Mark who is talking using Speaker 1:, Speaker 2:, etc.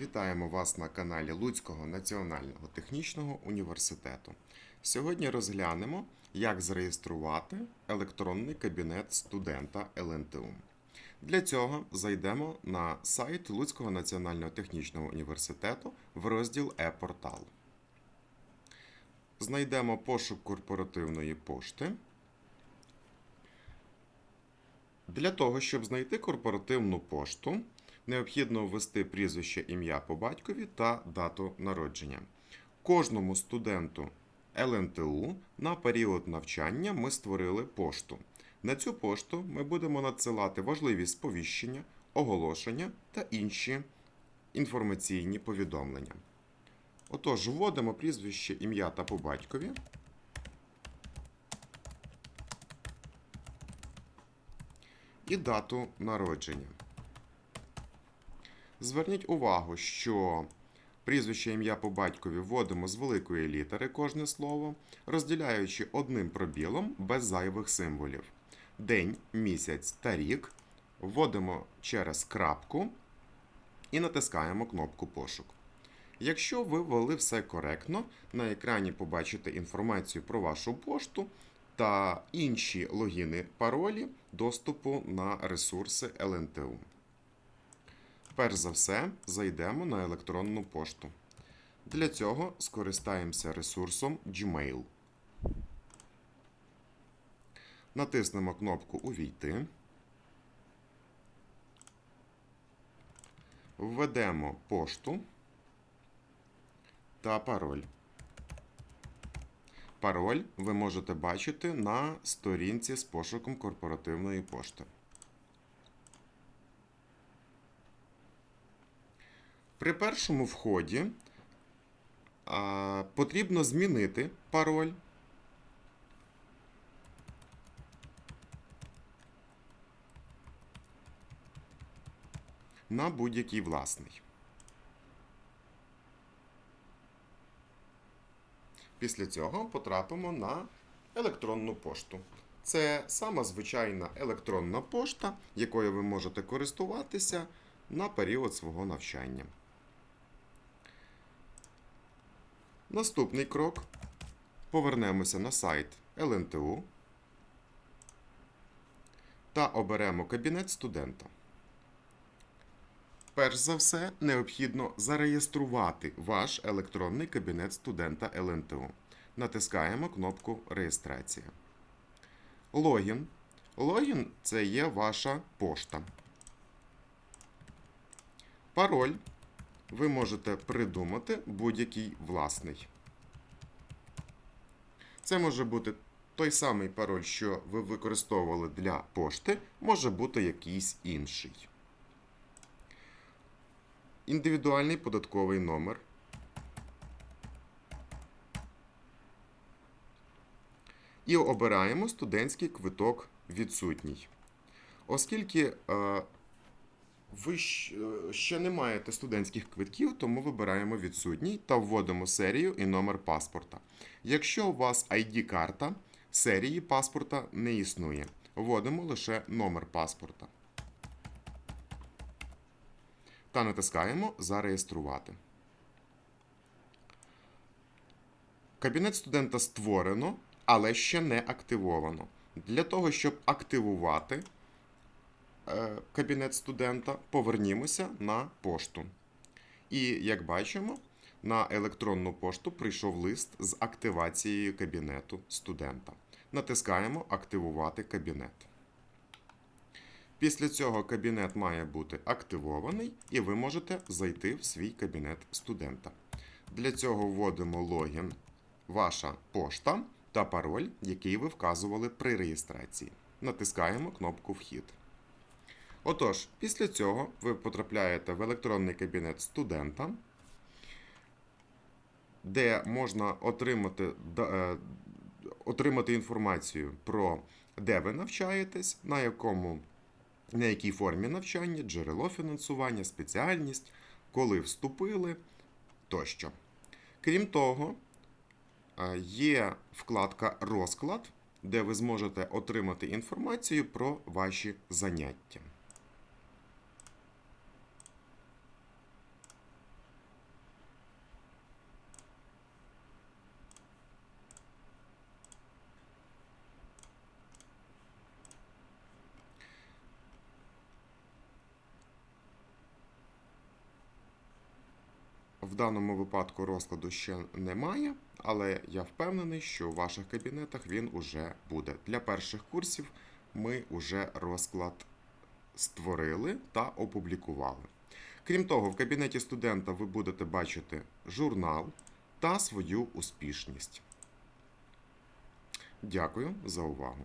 Speaker 1: Вітаємо вас на каналі Луцького національного технічного університету. Сьогодні розглянемо, як зареєструвати електронний кабінет студента ЛНТУ. Для цього зайдемо на сайт Луцького національного технічного університету в розділ Е-портал. Знайдемо пошук корпоративної пошти. Для того, щоб знайти корпоративну пошту, необхідно ввести прізвище ім'я по батькові та дату народження. Кожному студенту ЛНТУ на період навчання ми створили пошту. На цю пошту ми будемо надсилати важливі сповіщення, оголошення та інші інформаційні повідомлення. Отож, вводимо прізвище ім'я та по батькові. І дату народження. Зверніть увагу, що прізвище ім'я по батькові вводимо з великої літери кожне слово, розділяючи одним пробілом без зайвих символів. День, місяць та рік вводимо через крапку і натискаємо кнопку пошук. Якщо ви ввели все коректно, на екрані побачите інформацію про вашу пошту та інші логіни паролі доступу на ресурси ЛНТУ. Перш за все, зайдемо на електронну пошту. Для цього скористаємося ресурсом Gmail. Натиснемо кнопку Увійти. Введемо пошту та пароль. Пароль ви можете бачити на сторінці з пошуком корпоративної пошти. При першому вході а, потрібно змінити пароль. На будь-який власний. Після цього потрапимо на електронну пошту. Це сама звичайна електронна пошта, якою ви можете користуватися на період свого навчання. Наступний крок. Повернемося на сайт ЛНТУ та оберемо кабінет студента. Перш за все, необхідно зареєструвати ваш електронний кабінет студента ЛНТУ. Натискаємо кнопку Реєстрація. Логін. Логін це є ваша пошта. Пароль ви можете придумати будь-який власний. Це може бути той самий пароль, що ви використовували для пошти, може бути якийсь інший. Індивідуальний податковий номер. І обираємо студентський квиток відсутній. Оскільки е, ви ще не маєте студентських квитків, тому вибираємо відсутній та вводимо серію і номер паспорта. Якщо у вас ID-карта, серії паспорта не існує. Вводимо лише номер паспорта. Та натискаємо Зареєструвати. Кабінет студента створено, але ще не активовано. Для того, щоб активувати е, кабінет студента, повернімося на пошту. І, як бачимо, на електронну пошту прийшов лист з активацією кабінету студента. Натискаємо Активувати кабінет. Після цього кабінет має бути активований, і ви можете зайти в свій кабінет студента. Для цього вводимо логін, ваша пошта та пароль, який ви вказували при реєстрації. Натискаємо кнопку Вхід. Отож, після цього ви потрапляєте в електронний кабінет студента, де можна отримати, е, отримати інформацію про де ви навчаєтесь, на якому на якій формі навчання, джерело фінансування, спеціальність, коли вступили тощо. Крім того, є вкладка Розклад, де ви зможете отримати інформацію про ваші заняття. Даному випадку розкладу ще немає, але я впевнений, що у ваших кабінетах він уже буде. Для перших курсів ми вже розклад створили та опублікували. Крім того, в кабінеті студента ви будете бачити журнал та свою успішність. Дякую за увагу.